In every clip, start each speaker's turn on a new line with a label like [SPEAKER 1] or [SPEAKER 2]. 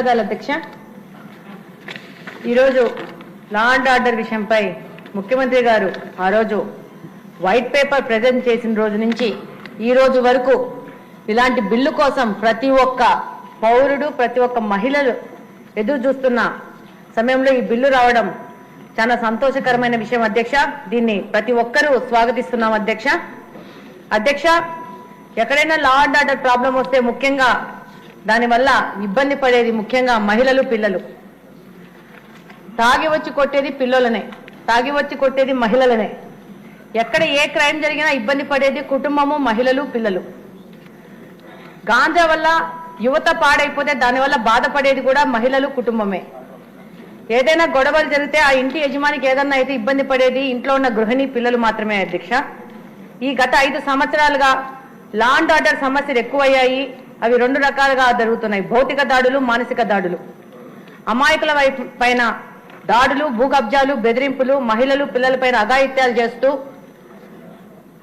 [SPEAKER 1] ధన్యవాదాలు అధ్యక్ష. ఈరోజు లా అండ్ ఆర్డర్ విషయంపై ముఖ్యమంత్రి గారు ఆ రోజు వైట్ పేపర్ ప్రజెంట్ చేసిన రోజు నుంచి ఈ రోజు వరకు ఇలాంటి బిల్లు కోసం ప్రతి ఒక్క పౌరుడు ప్రతి ఒక్క మహిళలు ఎదురు చూస్తున్న సమయంలో ఈ బిల్లు రావడం చాలా సంతోషకరమైన విషయం అధ్యక్ష. దీన్ని ప్రతి ఒక్కరూ స్వాగతిస్తున్నాం అధ్యక్ష. అధ్యక్ష ఎక్కడైనా లా అండ్ ఆర్డర్ ప్రాబ్లం వస్తే ముఖ్యంగా దానివల్ల ఇబ్బంది పడేది ముఖ్యంగా మహిళలు పిల్లలు. తాగి వచ్చి కొట్టేది పిల్లలనే తాగి వచ్చి కొట్టేది మహిళలనే. ఎక్కడ ఏ క్రైమ్ జరిగినా ఇబ్బంది పడేది కుటుంబము మహిళలు పిల్లలు. గాంజా వల్ల యువత పాడైపోతే దానివల్ల బాధపడేది కూడా మహిళలు కుటుంబమే. ఏదైనా గొడవలు జరిగితే ఆ ఇంటి యజమానికి ఏదన్నా అయితే ఇబ్బంది పడేది ఇంట్లో ఉన్న గృహిణి పిల్లలు మాత్రమే అధ్యక్ష. ఈ గత ఐదు సంవత్సరాలుగా లా అండ్ ఆర్డర్ సమస్యలు ఎక్కువయ్యాయి. అవి రెండు రకాలుగా జరుగుతున్నాయి. భౌతిక దాడులు మానసిక దాడులు. అమాయకుల వైపు పైన దాడులు భూకబ్జాలు బెదిరింపులు మహిళలు పిల్లలపైన అఘాయిత్యాలు చేస్తూ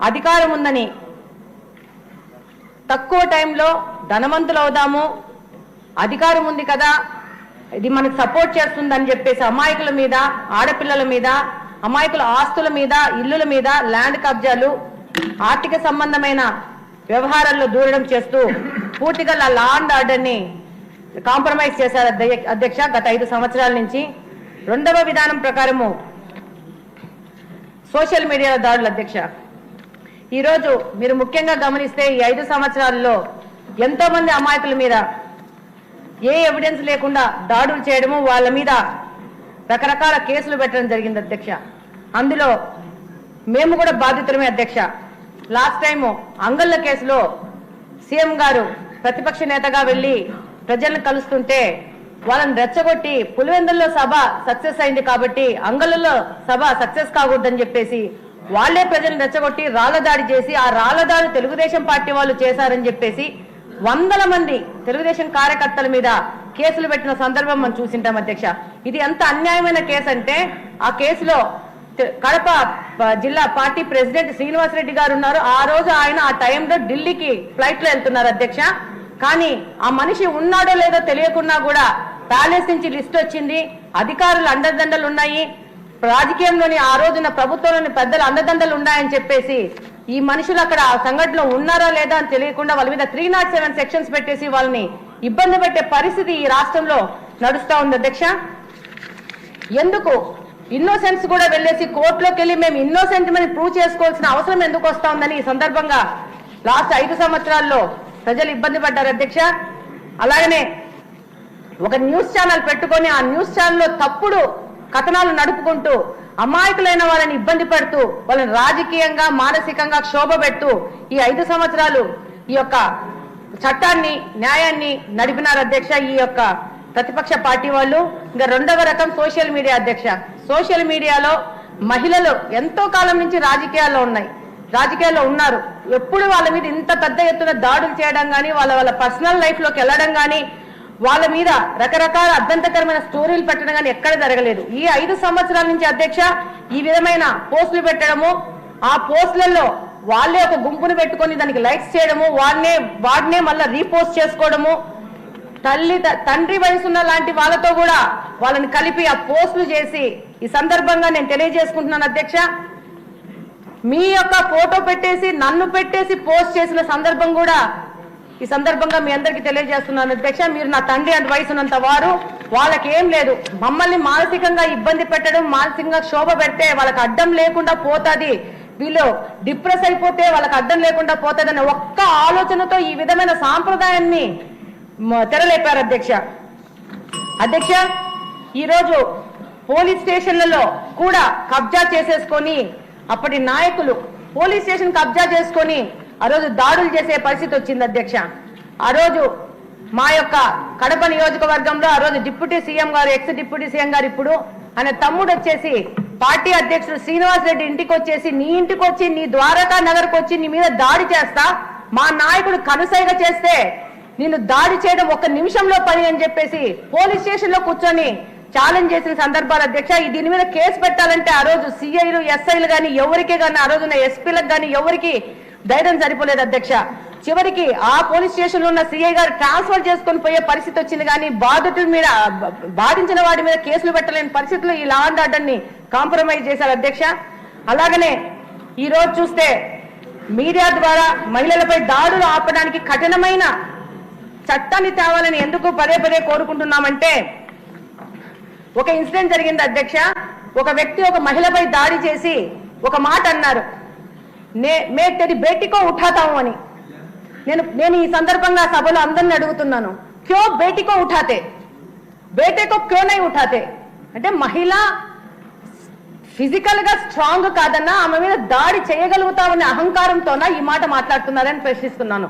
[SPEAKER 1] అధికారం ఉందని తక్కువ టైంలో ధనవంతులు అవుదాము అధికారం ఉంది కదా ఇది మనకు సపోర్ట్ చేస్తుందని చెప్పేసి అమాయకుల మీద ఆడపిల్లల మీద అమాయకుల ఆస్తుల మీద ఇల్లుల మీద ల్యాండ్ కబ్జాలు ఆర్థిక సంబంధమైన వ్యవహారాల్లో దూరడం చేస్తూ పూర్తిగా లా అండ్ ఆర్డర్ని కాంప్రమైజ్ చేశారు అధ్యక్ష గత ఐదు సంవత్సరాల నుంచి. రెండవ విధానం ప్రకారము సోషల్ మీడియాలో దాడులు అధ్యక్ష. ఈరోజు మీరు ముఖ్యంగా గమనిస్తే ఈ ఐదు సంవత్సరాల్లో ఎంతో మంది అమాయకుల మీద ఏ ఎవిడెన్స్ లేకుండా దాడులు చేయడము వాళ్ళ మీద రకరకాల కేసులు పెట్టడం జరిగింది అధ్యక్ష. అందులో మేము కూడా బాధితులమే అధ్యక్ష. లాస్ట్ టైం అంగళ్ళ కేసులో సీఎం గారు ప్రతిపక్ష నేతగా వెళ్ళి ప్రజలను కలుస్తుంటే వాళ్ళని రెచ్చగొట్టి పులివెందుల్లో సభ సక్సెస్ అయింది కాబట్టి అంగళ్ళలో సభ సక్సెస్ కాకూడదని చెప్పేసి వాళ్ళే ప్రజలను రెచ్చగొట్టి రాళ్ళ దాడి చేసి ఆ రాళ్ళ దాడి తెలుగుదేశం పార్టీ వాళ్ళు చేశారని చెప్పేసి వందల మంది తెలుగుదేశం కార్యకర్తల మీద కేసులు పెట్టిన సందర్భం మనం చూసింటాం అధ్యక్ష. ఇది ఎంత అన్యాయమైన కేసు అంటే ఆ కేసులో కడప జిల్లా పార్టీ ప్రెసిడెంట్ శ్రీనివాసరెడ్డి గారు ఉన్నారు. ఆ రోజు ఆయన ఆ టైంలో ఢిల్లీకి ఫ్లైట్లో వెళ్తున్నారు అధ్యక్ష. కానీ ఆ మనిషి ఉన్నాడో లేదో తెలియకున్నా కూడా ప్యాలెస్ నుంచి లిస్ట్ వచ్చింది. అధికారులు అండదండలు ఉన్నాయి. రాజకీయంలోని ఆ రోజున ప్రభుత్వంలోని పెద్దలు అండదండలు ఉన్నాయని చెప్పేసి ఈ మనుషులు అక్కడ ఆ సంఘటనలో ఉన్నారా లేదా అని తెలియకుండా వాళ్ళ మీద త్రీ నాట్ సెవెన్ సెక్షన్స్ పెట్టేసి వాళ్ళని ఇబ్బంది పెట్టే పరిస్థితి ఈ రాష్ట్రంలో నడుస్తా ఉంది అధ్యక్ష. ఎందుకు ఇన్నోసెన్స్ కూడా వెళ్ళేసి కోర్టులోకి వెళ్ళి మేము ఇన్నోసెంట్ అని ప్రూవ్ చేసుకోవాల్సిన అవసరం ఎందుకు వస్తా ఉందని ఈ సందర్భంగా లాస్ట్ ఐదు సంవత్సరాల్లో ప్రజలు ఇబ్బంది పడ్డారు అధ్యక్ష. అలాగనే ఒక న్యూస్ ఛానల్ పెట్టుకొని ఆ న్యూస్ ఛానల్లో తప్పుడు కథనాలు నడుపుకుంటూ అమాయకులైన వాళ్ళని ఇబ్బంది పెడుతూ వాళ్ళని రాజకీయంగా మానసికంగా క్షోభ పెడుతూ ఈ ఐదు సంవత్సరాలు ఈ యొక్క చట్టాన్ని న్యాయాన్ని నడిపినారు అధ్యక్ష ఈ యొక్క ప్రతిపక్ష పార్టీ వాళ్ళు. ఇంకా రెండవ రకం సోషల్ మీడియా అధ్యక్ష. సోషల్ మీడియాలో మహిళలు ఎంతో కాలం నుంచి రాజకీయాల్లో ఉన్నాయి. రాజకీయాల్లో ఉన్నారు. ఎప్పుడు వాళ్ళ మీద ఇంత పెద్ద ఎత్తున దాడులు చేయడం కానీ వాళ్ళ వాళ్ళ పర్సనల్ లైఫ్లోకి వెళ్ళడం కానీ వాళ్ళ మీద రకరకాల అభ్యంతరకరమైన స్టోరీలు పెట్టడం కానీ ఎక్కడ జరగలేదు. ఈ ఐదు సంవత్సరాల నుంచి అధ్యక్ష ఈ విధమైన పోస్టులు పెట్టడము ఆ పోస్టులలో వాళ్ళే ఒక గుంపును పెట్టుకొని దానికి లైక్స్ చేయడము వాడినే వాడినే మళ్ళీ రీపోస్ట్ చేసుకోవడము తల్లి త- తండ్రి వయసున్న లాంటి వాళ్ళతో కూడా వాళ్ళని కలిపి ఆ పోస్టులు చేసి ఈ సందర్భంగా నేను తెలియజేసుకుంటున్నాను అధ్యక్ష. మీ యొక్క ఫోటో పెట్టేసి నన్ను పెట్టేసి పోస్ట్ చేసిన సందర్భం కూడా ఈ సందర్భంగా మీ అందరికీ తెలియజేస్తున్నాను అధ్యక్ష. మీరు నా తండ్రి అంత వయసున్నంత వారు వాళ్ళకి ఏం లేదు. మమ్మల్ని మానసికంగా ఇబ్బంది పెట్టడం మానసికంగా శోభ పెడితే వాళ్ళకి అడ్డం లేకుండా పోతుంది. వీళ్ళు డిప్రెస్ అయిపోతే వాళ్ళకి అడ్డం లేకుండా పోతుందనే ఒక్క ఆలోచనతో ఈ విధమైన సాంప్రదాయాన్ని తెరలేపారు అధ్యక్ష. అధ్యక్ష ఈరోజు పోలీస్ స్టేషన్లలో కూడా కబ్జా చేసేసుకొని అప్పటి నాయకులు పోలీస్ స్టేషన్ కబ్జా చేసుకొని ఆ రోజు దాడులు చేసే పరిస్థితి వచ్చింది అధ్యక్ష. ఆ రోజు మా యొక్క కడప నియోజకవర్గంలో ఆ రోజు డిప్యూటీ సీఎం గారు ఎక్స్ డిప్యూటీ సీఎం గారు ఇప్పుడు ఆయన తమ్ముడు వచ్చేసి పార్టీ అధ్యక్షుడు శ్రీనివాస్ రెడ్డి ఇంటికి వచ్చేసి నీ ఇంటికి వచ్చి నీ ద్వారకా నగర్కి వచ్చి నీ మీద దాడి చేస్తా. మా నాయకుడు కనుసైగ చేస్తే నిన్ను దాడి చేయడం ఒక నిమిషంలో పని అని చెప్పేసి పోలీస్ స్టేషన్లో కూర్చొని ఛాలెంజ్ చేసిన సందర్భాలు. అధ్యక్ష దీని మీద కేసు పెట్టాలంటే ఆ రోజు సిఐలు ఎస్ఐలు గాని ఎవరికే కానీ ఆ రోజున ఎస్పీలకు కానీ ఎవరికి ధైర్యం సరిపోలేదు అధ్యక్ష. చివరికి ఆ పోలీస్ స్టేషన్లో ఉన్న సిఐ గారు ట్రాన్స్ఫర్ చేసుకొని పోయే పరిస్థితి వచ్చింది కానీ బాధితుల మీద బాధించిన వాడి మీద కేసులు పెట్టలేని పరిస్థితుల్లో ఈ లా అండ్ ఆర్డర్ని కాంప్రమైజ్ చేశారు అధ్యక్ష. అలాగనే ఈ రోజు చూస్తే మీడియా ద్వారా మహిళలపై దాడులు ఆపడానికి కఠినమైన చట్టాన్ని తేవాలని ఎందుకు పదే పదే కోరుకుంటున్నామంటే ఒక ఇన్సిడెంట్ జరిగింది అధ్యక్ష. ఒక వ్యక్తి ఒక మహిళపై దాడి చేసి ఒక మాట అన్నారు. నే మే తెరి బేటికో ఉఠాతాము అని. నేను నేను ఈ సందర్భంగా సభలో అందరిని అడుగుతున్నాను. క్యో బేటికో ఉఠాతే? బేటేకో క్యోనై ఉఠాతే? అంటే మహిళ ఫిజికల్గా స్ట్రాంగ్ కాదన్నా ఆమె మీద దాడి చేయగలుగుతామనే అహంకారంతోనా ఈ మాట మాట్లాడుతున్నారని ప్రశ్నిస్తున్నాను.